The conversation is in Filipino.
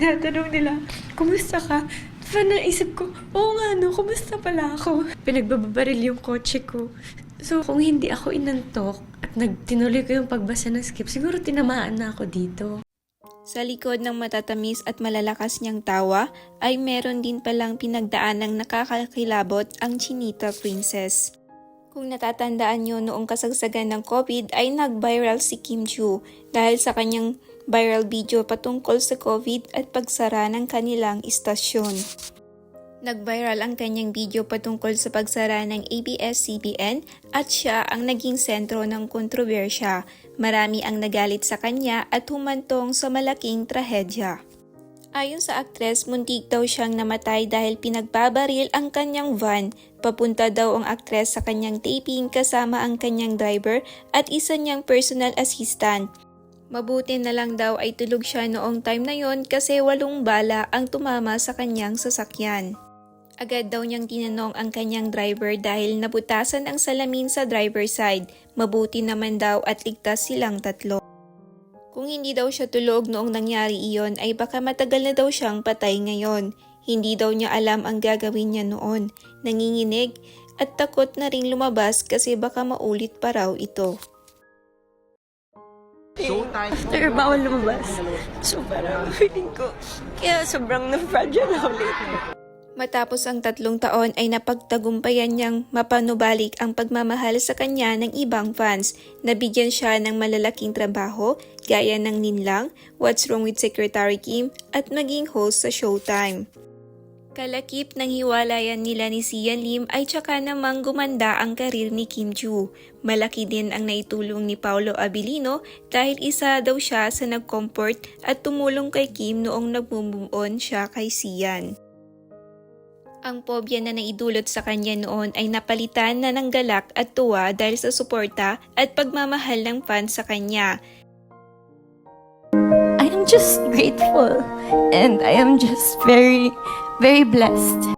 tinatanong nila, kumusta ka? Parang naisip ko, oo nga no, kumusta pala ako? Pinagbabaril yung kotse ko. So, kung hindi ako inantok at nagtinuloy ko yung pagbasa ng script, siguro tinamaan na ako dito. Sa likod ng matatamis at malalakas niyang tawa ay meron din palang pinagdaanang nakakakilabot ang Chinita Princess. Kung natatandaan niyo noong kasagsagan ng COVID ay nag-viral si Kim Chu dahil sa kanyang viral video patungkol sa COVID at pagsara ng kanilang istasyon. Nag-viral ang kanyang video patungkol sa pagsara ng ABS-CBN at siya ang naging sentro ng kontrobersya. Marami ang nagalit sa kanya at humantong sa malaking trahedya. Ayon sa aktres, muntik daw siyang namatay dahil pinagbabaril ang kanyang van. Papunta daw ang aktres sa kanyang taping kasama ang kanyang driver at isa niyang personal assistant. Mabuti na lang daw ay tulog siya noong time na yon kasi walong bala ang tumama sa kanyang sasakyan. Agad daw niyang tinanong ang kanyang driver dahil nabutasan ang salamin sa driver side. Mabuti naman daw at ligtas silang tatlo. Kung hindi daw siya tulog noong nangyari iyon ay baka matagal na daw siyang patay ngayon. Hindi daw niya alam ang gagawin niya noon. Nanginginig at takot na ring lumabas kasi baka maulit pa raw ito. After bawal lumabas. So parang feeling ko, kaya sobrang na-fragile ako lately. Matapos ang tatlong taon ay napagtagumpayan niyang mapanubalik ang pagmamahal sa kanya ng ibang fans. Nabigyan siya ng malalaking trabaho gaya ng Ninlang, What's Wrong with Secretary Kim at maging host sa Showtime. Kalakip ng hiwalayan nila ni Sian Lim ay tsaka namang gumanda ang karir ni Kim Joo. Malaki din ang naitulong ni Paolo Abilino dahil isa daw siya sa nag-comfort at tumulong kay Kim noong nagmumove siya kay Sian. Ang pobya na naidulot sa kanya noon ay napalitan na ng galak at tuwa dahil sa suporta at pagmamahal ng fans sa kanya. I am just grateful and I am just very, very blessed.